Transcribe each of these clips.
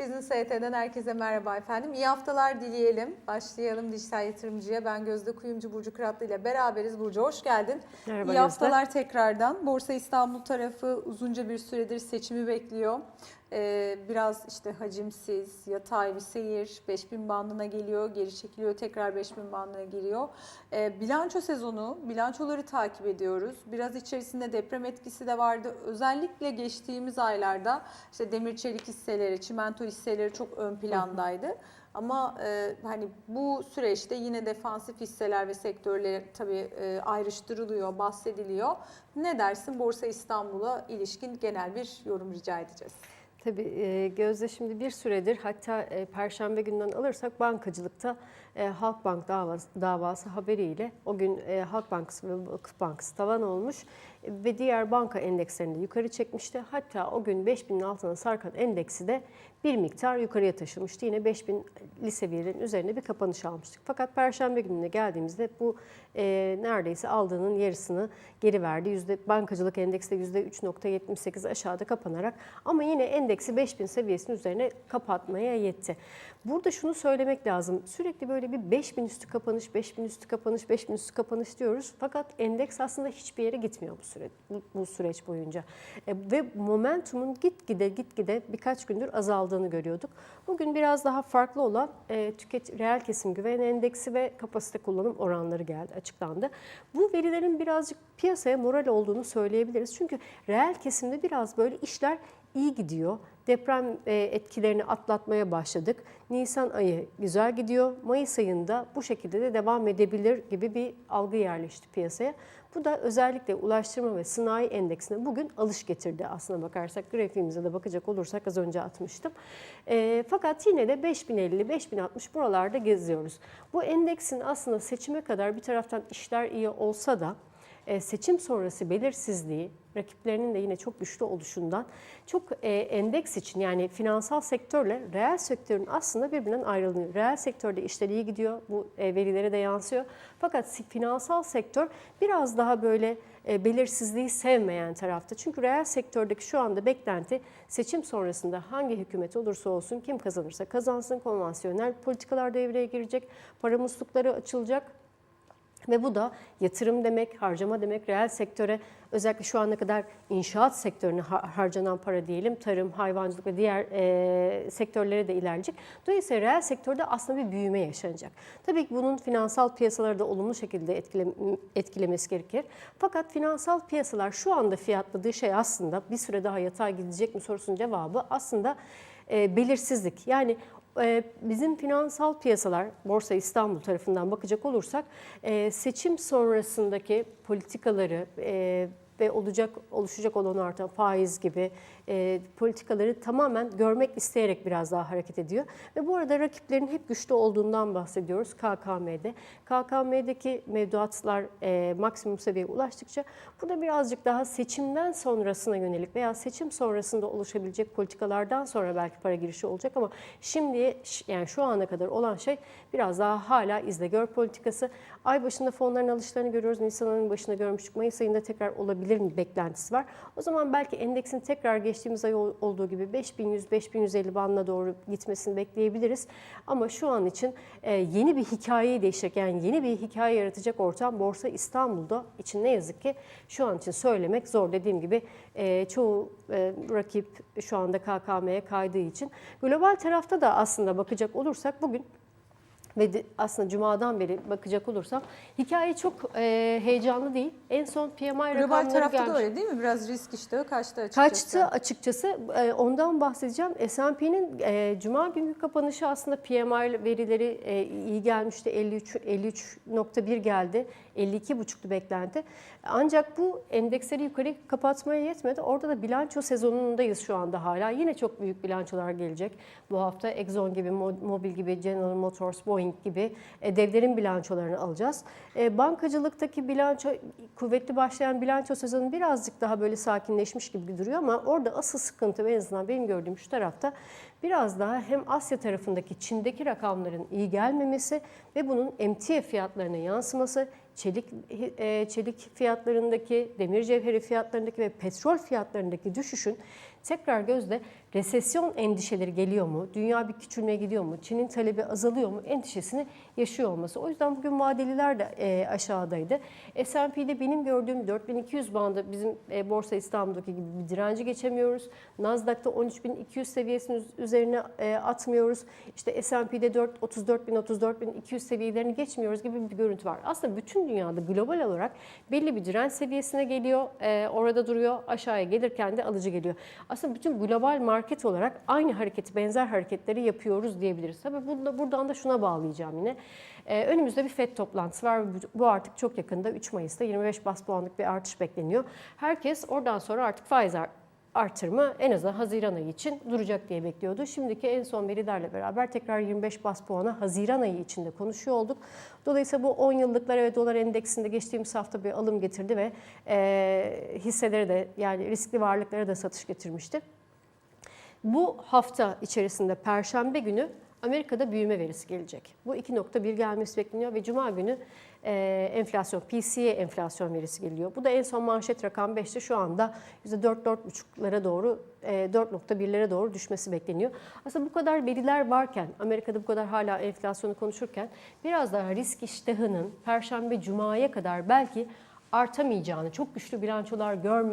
Business HT'den herkese merhaba efendim. İyi haftalar dileyelim. Başlayalım dijital yatırımcıya. Ben Gözde Kuyumcu Burcu Kıratlı ile beraberiz. Burcu hoş geldin. Merhaba İyi Gözde. haftalar tekrardan. Borsa İstanbul tarafı uzunca bir süredir seçimi bekliyor. Ee, biraz işte hacimsiz, yatay bir seyir. 5000 bandına geliyor, geri çekiliyor, tekrar 5000 bandına giriyor. Ee, bilanço sezonu, bilançoları takip ediyoruz. Biraz içerisinde deprem etkisi de vardı. Özellikle geçtiğimiz aylarda işte demir çelik hisseleri, çimento hisseleri çok ön plandaydı. Ama e, hani bu süreçte yine defansif hisseler ve sektörler tabii e, ayrıştırılıyor, bahsediliyor. Ne dersin Borsa İstanbul'a ilişkin genel bir yorum rica edeceğiz. Tabii Gözde şimdi bir süredir hatta Perşembe günden alırsak bankacılıkta Halkbank davası, davası haberiyle o gün Halk Bankası ve Vakıf Bankası tavan olmuş ve diğer banka endekslerini de yukarı çekmişti. Hatta o gün 5000'in altına sarkan endeksi de bir miktar yukarıya taşımıştı. Yine 5000 seviyelerin üzerine bir kapanış almıştık. Fakat Perşembe gününe geldiğimizde bu e, neredeyse aldığının yarısını geri verdi. Yüzde, bankacılık endeksi de %3.78 aşağıda kapanarak ama yine endeksi 5000 seviyesinin üzerine kapatmaya yetti. Burada şunu söylemek lazım. Sürekli böyle bir 5000 üstü kapanış, 5000 üstü kapanış, 5000 üstü kapanış diyoruz. Fakat endeks aslında hiçbir yere gitmiyor bu süre bu, bu süreç boyunca. E, ve momentumun gitgide gitgide birkaç gündür azaldığını görüyorduk. Bugün biraz daha farklı olan e, tüket reel kesim güven endeksi ve kapasite kullanım oranları geldi, açıklandı. Bu verilerin birazcık piyasaya moral olduğunu söyleyebiliriz. Çünkü reel kesimde biraz böyle işler iyi gidiyor. Deprem e, etkilerini atlatmaya başladık. Nisan ayı güzel gidiyor. Mayıs ayında bu şekilde de devam edebilir gibi bir algı yerleşti piyasaya. Bu da özellikle ulaştırma ve sanayi endeksine bugün alış getirdi aslına bakarsak. Grafiğimize de bakacak olursak az önce atmıştım. E, fakat yine de 5050-5060 buralarda geziyoruz. Bu endeksin aslında seçime kadar bir taraftan işler iyi olsa da seçim sonrası belirsizliği, rakiplerinin de yine çok güçlü oluşundan çok e, endeks için yani finansal sektörle reel sektörün aslında birbirinden ayrıldığını. Reel sektörde işler iyi gidiyor, bu e, verilere de yansıyor. Fakat finansal sektör biraz daha böyle e, belirsizliği sevmeyen tarafta. Çünkü reel sektördeki şu anda beklenti seçim sonrasında hangi hükümet olursa olsun kim kazanırsa kazansın konvansiyonel politikalar devreye girecek, para muslukları açılacak. Ve bu da yatırım demek, harcama demek, reel sektöre özellikle şu ana kadar inşaat sektörüne ha- harcanan para diyelim, tarım, hayvancılık ve diğer e, sektörlere de ilerleyecek. Dolayısıyla reel sektörde aslında bir büyüme yaşanacak. Tabii ki bunun finansal piyasaları da olumlu şekilde etkile, etkilemesi gerekir. Fakat finansal piyasalar şu anda fiyatladığı şey aslında bir süre daha yatay gidecek mi sorusunun cevabı aslında e, belirsizlik. Yani bizim finansal piyasalar, Borsa İstanbul tarafından bakacak olursak e, seçim sonrasındaki politikaları e, ve olacak oluşacak olan artan faiz gibi e, politikaları tamamen görmek isteyerek biraz daha hareket ediyor. Ve bu arada rakiplerin hep güçlü olduğundan bahsediyoruz KKM'de. KKM'deki mevduatlar e, maksimum seviyeye ulaştıkça burada birazcık daha seçimden sonrasına yönelik veya seçim sonrasında oluşabilecek politikalardan sonra belki para girişi olacak ama şimdi yani şu ana kadar olan şey biraz daha hala izle gör politikası. Ay başında fonların alışlarını görüyoruz. Nisan ayının başında görmüştük. Mayıs ayında tekrar olabilir mi beklentisi var. O zaman belki endeksin tekrar geçtiğimiz ay ol- olduğu gibi 5100-5150 bandına doğru gitmesini bekleyebiliriz. Ama şu an için e, yeni bir hikayeyi değiştirecek yani yeni bir hikaye yaratacak ortam Borsa İstanbul'da için ne yazık ki şu an için söylemek zor. Dediğim gibi e, çoğu e, rakip şu anda KKM'ye kaydığı için. Global tarafta da aslında bakacak olursak bugün ve de aslında Cuma'dan beri bakacak olursam hikaye çok e, heyecanlı değil. En son PMI Global rakamları tarafta gelmiş. da öyle değil mi? Biraz risk iştahı kaçtı açıkçası. Kaçtı açıkçası. E, Ondan bahsedeceğim. S&P'nin e, Cuma günkü kapanışı aslında PMI verileri e, iyi gelmişti. 53 53.1 geldi. 52.5'tu beklenti. Ancak bu endeksleri yukarı kapatmaya yetmedi. Orada da bilanço sezonundayız şu anda hala. Yine çok büyük bilançolar gelecek. Bu hafta Exxon gibi, Mo- Mobil gibi, General Motors, Boeing gibi devlerin bilançolarını alacağız. E, Bankacılıktaki bilanço, kuvvetli başlayan bilanço sezonu birazcık daha böyle sakinleşmiş gibi duruyor ama orada asıl sıkıntı en azından benim gördüğüm şu tarafta biraz daha hem Asya tarafındaki Çin'deki rakamların iyi gelmemesi ve bunun emtia fiyatlarına yansıması, çelik e, çelik fiyatlarındaki, demir cevheri fiyatlarındaki ve petrol fiyatlarındaki düşüşün tekrar gözde resesyon endişeleri geliyor mu? Dünya bir küçülmeye gidiyor mu? Çin'in talebi azalıyor mu? Endişesini yaşıyor olması. O yüzden bugün vadeliler de e, aşağıdaydı. S&P'de benim gördüğüm 4200 bandı bizim e, Borsa İstanbul'daki gibi bir direnci geçemiyoruz. Nasdaq'ta 13200 seviyesinin üzerine e, atmıyoruz. İşte S&P'de 4 34000 34200 seviyelerini geçmiyoruz gibi bir görüntü var. Aslında bütün dünyada global olarak belli bir direnç seviyesine geliyor. e, orada duruyor. Aşağıya gelirken de alıcı geliyor. Aslında bütün global market olarak aynı hareketi, benzer hareketleri yapıyoruz diyebiliriz. Tabii bunda, buradan da şuna bağlayacağım yine. Ee, önümüzde bir FED toplantısı var. bu- artık çok yakında 3 Mayıs'ta 25 bas puanlık bir artış bekleniyor. Herkes oradan sonra artık faiz ar- artırımı en azından Haziran ayı için duracak diye bekliyordu. Şimdiki en son verilerle beraber tekrar 25 bas puana Haziran ayı içinde konuşuyor olduk. Dolayısıyla bu 10 yıllıklara ve dolar endeksinde geçtiğimiz hafta bir alım getirdi ve e, hisselere de yani riskli varlıklara da satış getirmişti. Bu hafta içerisinde Perşembe günü Amerika'da büyüme verisi gelecek. Bu 2.1 gelmesi bekleniyor ve Cuma günü e, enflasyon, PCE enflasyon verisi geliyor. Bu da en son manşet rakam 5'te şu anda %4-4,5'lara doğru, e, 4.1'lere doğru düşmesi bekleniyor. Aslında bu kadar veriler varken, Amerika'da bu kadar hala enflasyonu konuşurken biraz daha risk iştahının Perşembe, Cuma'ya kadar belki artamayacağını, çok güçlü bilançolar gör,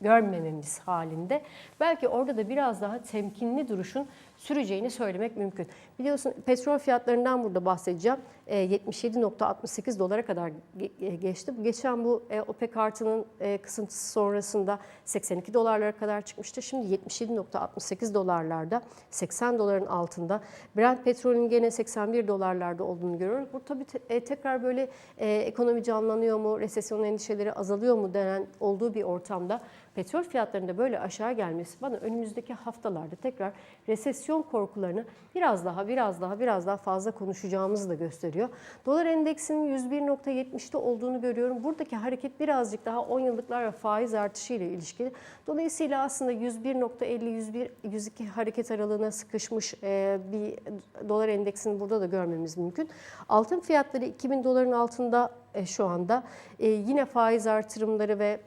görmememiz halinde belki orada da biraz daha temkinli duruşun süreceğini söylemek mümkün. Biliyorsun petrol fiyatlarından burada bahsedeceğim. E, 77.68 dolara kadar e, geçti. Geçen bu e, OPEC artının e, kısıntısı sonrasında 82 dolarlara kadar çıkmıştı. Şimdi 77.68 dolarlarda, 80 doların altında. Brent petrolün gene 81 dolarlarda olduğunu görüyoruz. Bu tabii te- e, tekrar böyle e, ekonomi canlanıyor mu, resesyon endişeleri azalıyor mu denen olduğu bir ortamda petrol fiyatlarında böyle aşağı gelmesi bana önümüzdeki haftalarda tekrar resesyon korkularını biraz daha biraz daha biraz daha fazla konuşacağımızı da gösteriyor. Dolar endeksinin 101.70'te olduğunu görüyorum. Buradaki hareket birazcık daha 10 yıllıklar ve faiz artışı ile ilişkili. Dolayısıyla aslında 101.50 101 102 hareket aralığına sıkışmış e, bir dolar endeksini burada da görmemiz mümkün. Altın fiyatları 2000 doların altında e, şu anda. E, yine faiz artırımları ve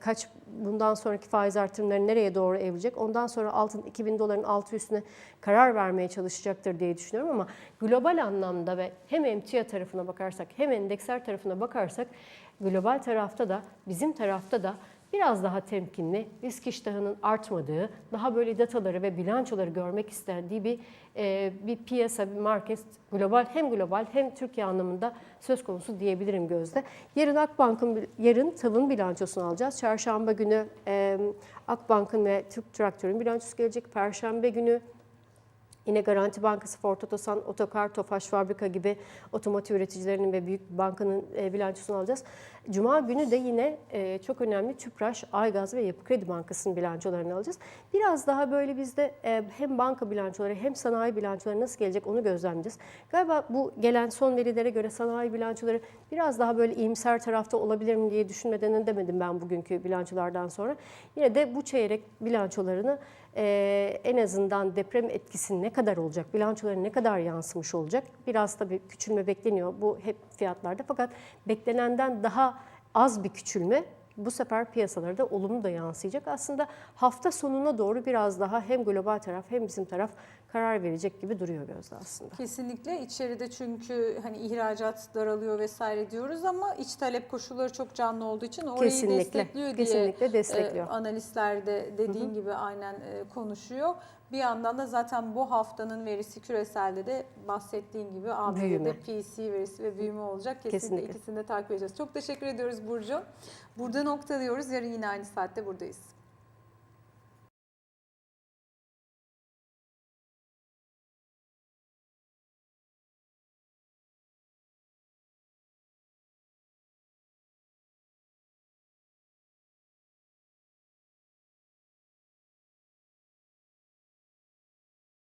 kaç bundan sonraki faiz artırımları nereye doğru evrilecek? Ondan sonra altın 2000 doların altı üstüne karar vermeye çalışacaktır diye düşünüyorum ama global anlamda ve hem emtia tarafına bakarsak hem endeksler tarafına bakarsak global tarafta da bizim tarafta da biraz daha temkinli, risk iştahının artmadığı, daha böyle dataları ve bilançoları görmek istendiği bir e, bir piyasa, bir market global hem global hem Türkiye anlamında söz konusu diyebilirim Gözde. Yarın Akbank'ın yarın TAV'ın bilançosunu alacağız. Çarşamba günü e, Akbank'ın ve Türk Traktör'ün bilançosu gelecek. Perşembe günü Yine Garanti Bankası, Ford Otosan, Otokar, Tofaş Fabrika gibi otomotiv üreticilerinin ve büyük bankanın e, bilançosunu alacağız. Cuma günü de yine e, çok önemli Tüpraş, Aygaz ve Yapı Kredi Bankası'nın bilançolarını alacağız. Biraz daha böyle bizde e, hem banka bilançoları hem sanayi bilançoları nasıl gelecek onu gözlemleyeceğiz. Galiba bu gelen son verilere göre sanayi bilançoları biraz daha böyle iyimser tarafta olabilir mi diye düşünmeden demedim ben bugünkü bilançolardan sonra. Yine de bu çeyrek bilançolarını ee, en azından deprem etkisi ne kadar olacak, bilançoları ne kadar yansımış olacak? Biraz tabii küçülme bekleniyor bu hep fiyatlarda fakat beklenenden daha az bir küçülme bu sefer piyasalara da olumlu da yansıyacak. Aslında hafta sonuna doğru biraz daha hem global taraf hem bizim taraf karar verecek gibi duruyor Gözde aslında. Kesinlikle içeride çünkü hani ihracat daralıyor vesaire diyoruz ama iç talep koşulları çok canlı olduğu için orayı Kesinlikle, destekliyor diye kesinlikle destekliyor. e, analistler de dediğin gibi aynen e, konuşuyor. Bir yandan da zaten bu haftanın verisi küreselde de bahsettiğin gibi ABD'de. PC verisi ve büyüme olacak. Kesinlikle, Kesinlikle. ikisini de takip edeceğiz. Çok teşekkür ediyoruz Burcu. Burada noktalıyoruz. Yarın yine aynı saatte buradayız.